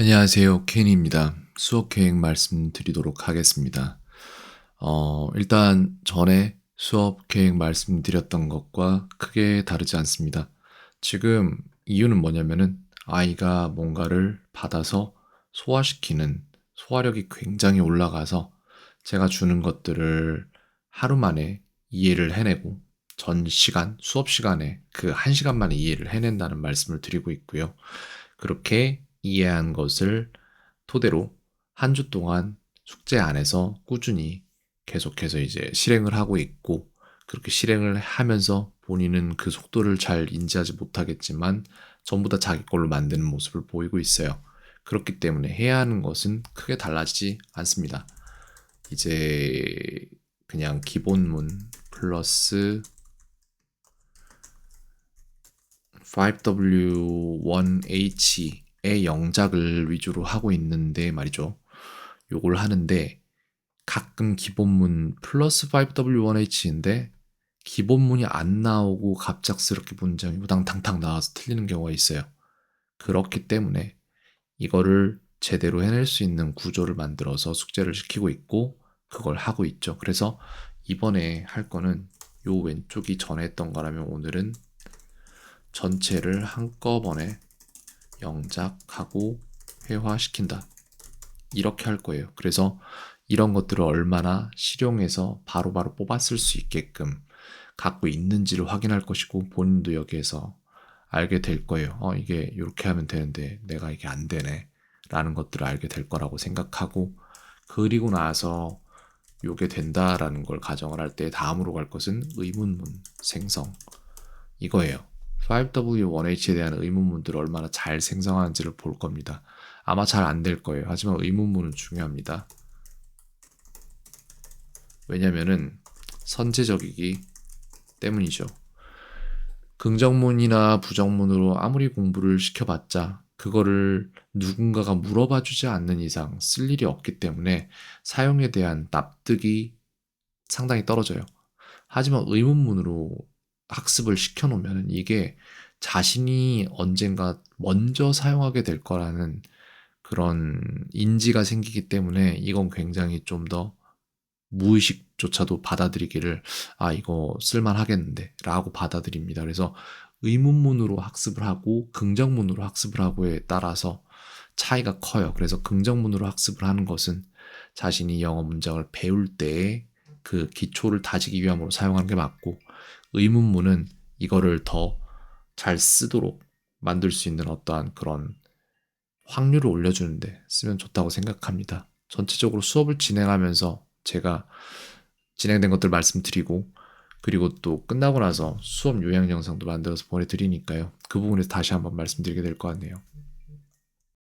안녕하세요. 켄입니다. 수업 계획 말씀드리도록 하겠습니다. 어, 일단 전에 수업 계획 말씀드렸던 것과 크게 다르지 않습니다. 지금 이유는 뭐냐면은 아이가 뭔가를 받아서 소화시키는 소화력이 굉장히 올라가서 제가 주는 것들을 하루 만에 이해를 해내고 전 시간, 수업 시간에 그 한 시간 만에 이해를 해낸다는 말씀을 드리고 있고요. 그렇게 이해한 것을 토대로 한 주 동안 숙제 안에서 꾸준히 계속해서 이제 실행을 하고 있고 그렇게 실행을 하면서 본인은 그 속도를 잘 인지하지 못하겠지만 전부 다 자기 걸로 만드는 모습을 보이고 있어요. 그렇기 때문에 해야 하는 것은 크게 달라지지 않습니다. 이제 그냥 기본문 플러스 5W1H 의 영작을 위주로 하고 있는데 말이죠. 요걸 하는데 가끔 기본문 플러스 5W1H인데 기본문이 안 나오고 갑작스럽게 문장이 우당탕탕 나와서 틀리는 경우가 있어요. 그렇기 때문에 이거를 제대로 해낼 수 있는 구조를 만들어서 숙제를 시키고 있고 그걸 하고 있죠. 그래서 이번에 할 거는 요 왼쪽이 전에 했던 거라면 오늘은 전체를 한꺼번에 영작하고 회화시킨다. 이렇게 할 거예요. 그래서 이런 것들을 얼마나 실용해서 바로바로 뽑았을 수 있게끔 갖고 있는지를 확인할 것이고 본인도 여기에서 알게 될 거예요. 어, 이게 이렇게 하면 되는데 내가 이게 안 되네. 라는 것들을 알게 될 거라고 생각하고 그리고 나서 요게 된다라는 걸 가정을 할 때 다음으로 갈 것은 의문문 생성 이거예요. 5W1H에 대한 의문문들을 얼마나 잘 생성하는지를 볼 겁니다. 아마 잘 안 될 거예요. 하지만 의문문은 중요합니다. 왜냐면은 선제적이기 때문이죠. 긍정문이나 부정문으로 아무리 공부를 시켜봤자 그거를 누군가가 물어봐 주지 않는 이상 쓸 일이 없기 때문에 사용에 대한 납득이 상당히 떨어져요. 하지만 의문문으로 학습을 시켜놓으면 이게 자신이 언젠가 먼저 사용하게 될 거라는 그런 인지가 생기기 때문에 이건 굉장히 좀 더 무의식조차도 받아들이기를 아 이거 쓸만하겠는데 라고 받아들입니다. 그래서 의문문으로 학습을 하고 긍정문으로 학습을 하고에 따라서 차이가 커요. 그래서 긍정문으로 학습을 하는 것은 자신이 영어 문장을 배울 때에 그 기초를 다지기 위함으로 사용하는 게 맞고 의문문은 이거를 더 잘 쓰도록 만들 수 있는 어떠한 그런 확률을 올려주는데 쓰면 좋다고 생각합니다. 전체적으로 수업을 진행하면서 제가 진행된 것들 말씀드리고 그리고 또 끝나고 나서 수업 요약 영상도 만들어서 보내드리니까요. 그 부분에서 다시 한번 말씀드리게 될 것 같네요.